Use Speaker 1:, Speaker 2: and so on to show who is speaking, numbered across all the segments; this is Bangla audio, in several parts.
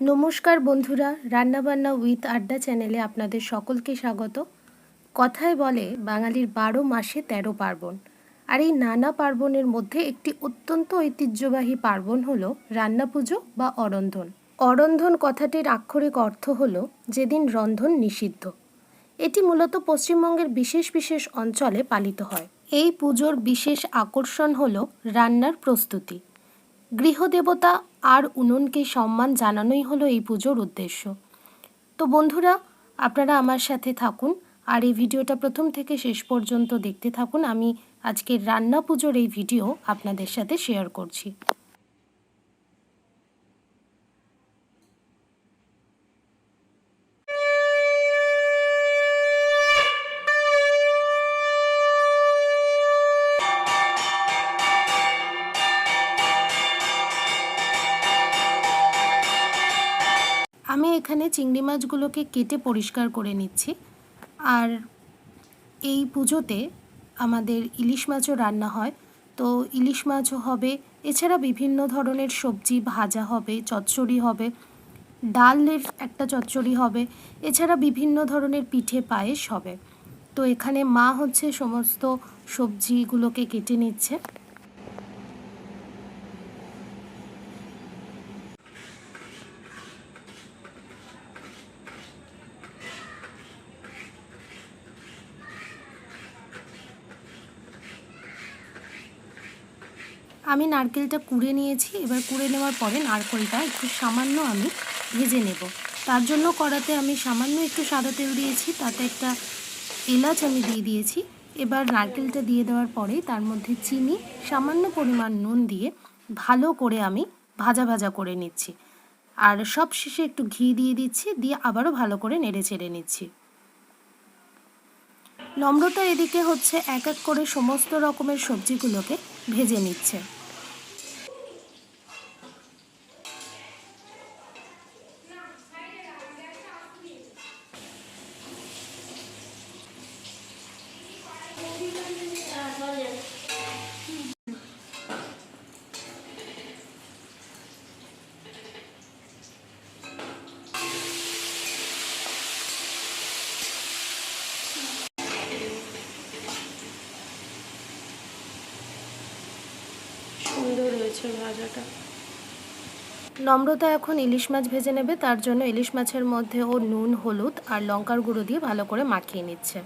Speaker 1: নমস্কার বন্ধুরা, রান্নাবান্না উইথ আড্ডা চ্যানেলে আপনাদের সকলকে স্বাগত। কথায় বলে, বাঙালির বারো মাসে তেরো পার্বণ। আর এই নানা পার্বণের মধ্যে একটি অত্যন্ত ঐতিহ্যবাহী পার্বণ হল রান্না পুজো বা অরন্ধন। অরন্ধন কথাটির আক্ষরিক অর্থ হল, যেদিন রন্ধন নিষিদ্ধ। এটি মূলত পশ্চিমবঙ্গের বিশেষ বিশেষ অঞ্চলে পালিত হয়। এই পুজোর বিশেষ আকর্ষণ হল রান্নার প্রস্তুতি। গৃহদেবতা আর উনুনকে সম্মান জানানোই হলো এই পুজোর উদ্দেশ্য। তো বন্ধুরা, আপনারা আমার সাথে থাকুন আর এই ভিডিওটা প্রথম থেকে শেষ পর্যন্ত দেখতে থাকুন। আমি আজকের রান্না পুজোর এই ভিডিও আপনাদের সাথে শেয়ার করছি। এখানে চিংড়ি মাছগুলোকে কেটে পরিষ্কার করে নিচ্ছি। আর এই পুজোতে আমাদের ইলিশ মাছও রান্না হয়। তো ইলিশ মাছও হবে, এছাড়া বিভিন্ন ধরনের সবজি ভাজা হবে, চচ্চড়ি হবে, ডালের একটা চচ্চড়ি হবে, এছাড়া বিভিন্ন ধরনের পিঠে পায়েস হবে। তো এখানে মা হচ্ছে সমস্ত সবজিগুলোকে কেটে নিচ্ছে। আমি নারকেলটা কুড়ে নিয়েছি। এবার কুড়ে নেওয়ার পরে নারকেলটা একটু সামান্য আমি ভেজে নেব। তার জন্য কড়াতে আমি সামান্য একটু সাদা তেল দিয়েছি, তাতে একটা এলাচ আমি দিয়ে দিয়েছি। এবার নারকেলটা দিয়ে দেওয়ার পরে তার মধ্যে চিনি, সামান্য পরিমাণ নুন দিয়ে ভালো করে আমি ভাজা ভাজা করে নিচ্ছি। আর সব শেষে একটু ঘি দিয়ে দিচ্ছি, দিয়ে আবারও ভালো করে নেড়ে ছেড়ে নিচ্ছি। নম্রতা এদিকে হচ্ছে এক এক করে সমস্ত রকমের সবজিগুলোকে ভেজে নিচ্ছে।
Speaker 2: সুন্দর হয়েছে ভাজাটা।
Speaker 1: নম্রতা এখন ইলিশ মাছ ভেজে নেবে, তার জন্য ইলিশ মাছের মধ্যে ও নুন, হলুদ আর লঙ্কার গুঁড়ো দিয়ে ভালো করে মাখিয়ে নিচ্ছে।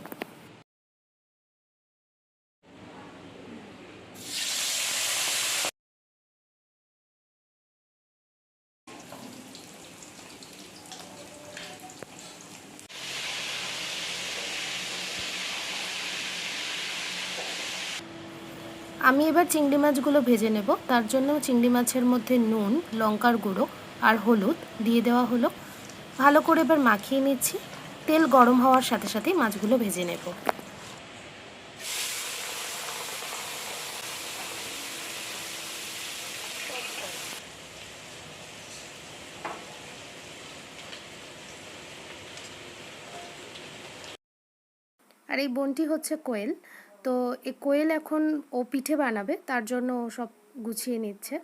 Speaker 1: আমি এবার চিংড়ি মাছগুলো ভেজে নেব। তার জন্য চিংড়ি মাছের মধ্যে নুন, লঙ্কার গুঁড়ো আর হলুদ দিয়ে দেওয়া হলো। ভালো করে এবার মাখিয়ে নিচ্ছি। তেল গরম হওয়ার সাথে সাথেই মাছগুলো ভেজে নেব। আর এই বনটি হচ্ছে কোয়েল। তো এ কোয়েল এখন ও পিঠে বানাবে, তার জন্য ও সব গুছিয়ে নিচ্ছে।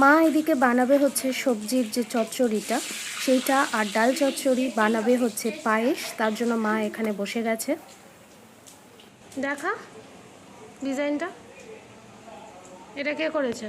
Speaker 1: মা এদিকে বানাবে হচ্ছে সবজির যে চচ্চড়িটা, সেইটা, আর ডাল চচ্চড়ি বানাবে হচ্ছে পায়েস, তার জন্য মা এখানে বসে গেছে। দেখা, ডিজাইনটা। এটা কে করেছে?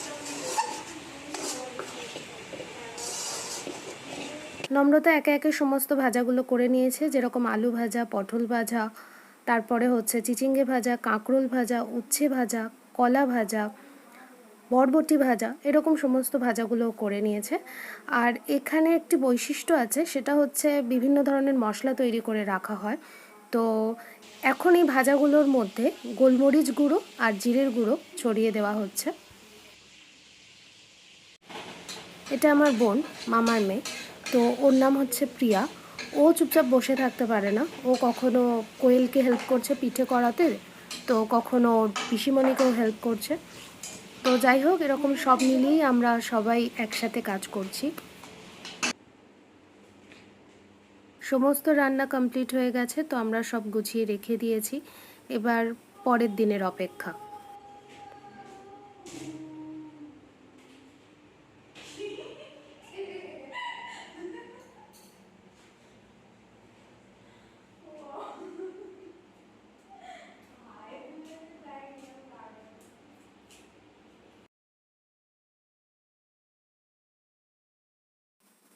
Speaker 1: নম্রতা একে একে সমস্ত ভাজাগুলো করে নিয়েছে, যেরকম আলু ভাজা, পটল ভাজা, তারপরে হচ্ছে চিচিঙ্গে ভাজা, কাঁকরোল ভাজা, উচ্ছে ভাজা, কলা ভাজা, বরবটি ভাজা, এরকম সমস্ত ভাজাগুলো করে নিয়েছে। আর এখানে একটি বৈশিষ্ট্য আছে, সেটা হচ্ছে বিভিন্ন ধরনের মশলা তৈরি করে রাখা হয়। তো এখন এই ভাজাগুলোর মধ্যে গোলমরিচ গুঁড়ো আর জিরের গুঁড়ো ছড়িয়ে দেওয়া হচ্ছে। এটা আমার বোন, মামার মেয়ে। তো ওর নাম হচ্ছে প্রিয়া। ও চুপচাপ বসে থাকতে পারে না। ও কখনো কোয়েলকে হেল্প করছে পিঠে করাতে, তো কখনো পিসিমণিকেও হেল্প করছে। তো যাই হোক, এরকম সব মিলিয়েই আমরা সবাই একসাথে কাজ করছি। সমস্ত রান্না কমপ্লিট হয়ে গেছে, তো আমরা সব গুছিয়ে রেখে দিয়েছি। এবার পরের দিনের অপেক্ষা।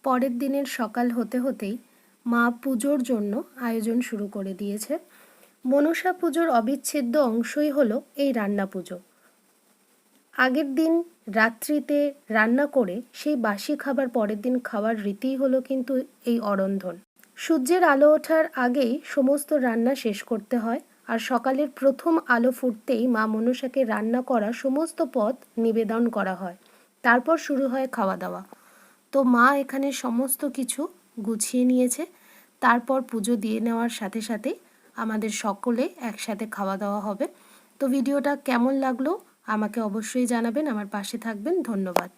Speaker 1: পরের দিনের সকাল হতে হতেই মা পুজোর জন্য আয়োজন শুরু করে দিয়েছে। মনসা পুজোর অবিচ্ছেদ্য অংশই হলো এই রান্না পুজো। আগের দিন রাত্রিতে রান্না করে সেই বাসি খাবার পরের দিন খাওয়ার রীতিই হলো কিন্তু এই অরন্ধন। সূর্যের আলো ওঠার আগেই সমস্ত রান্না শেষ করতে হয় আর সকালের প্রথম আলো ফুটতেই মা মনসাকে রান্না করা সমস্ত পদ নিবেদন করা হয়। তারপর শুরু হয় খাওয়া দাওয়া। তো মা এখানে সমস্ত কিছু গুছিয়ে নিয়েছে। তারপর পুজো দিয়ে নেওয়ার সাথে সাথে আমাদের সকলে একসাথে খাওয়া দাওয়া হবে। তো ভিডিওটা কেমন লাগল আমাকে অবশ্যই জানাবেন। আমার পাশে থাকবেন। ধন্যবাদ।